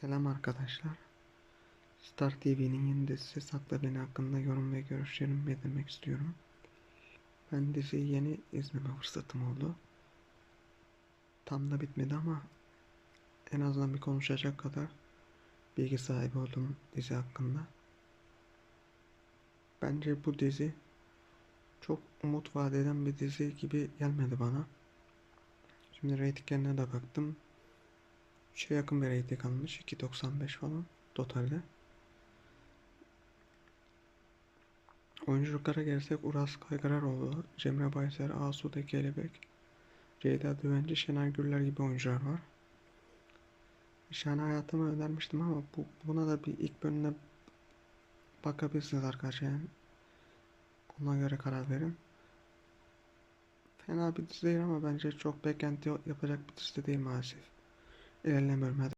Selam arkadaşlar. Star TV'nin yeni dizisi Sakla Beni hakkında yorum ve görüşlerimi belirtmek istiyorum. Ben diziyi yeni izleme fırsatım oldu. Tam da bitmedi ama en azından bir konuşacak kadar bilgi sahibi oldum dizi hakkında. Bence bu dizi çok umut vaat eden bir dizi gibi gelmedi bana. Şimdi reytinglerine de baktım. 3'e yakın bir reyting almış. 2.95 falan totalde. Oyunculuklara gelirsek Uras Kaygararoğlu, Cemre Bayser, Asude Kelebek, Ceyda Düvenci, Şener Güller gibi oyuncular var. Şahane hayatımı önermiştim ama bu, buna da bir ilk bölümde bakabilirsiniz arkadaşlar yani. Ona göre karar verin. Fena bir dizi değil ama bence çok beklenti yapacak bir dizi de değil maalesef. era number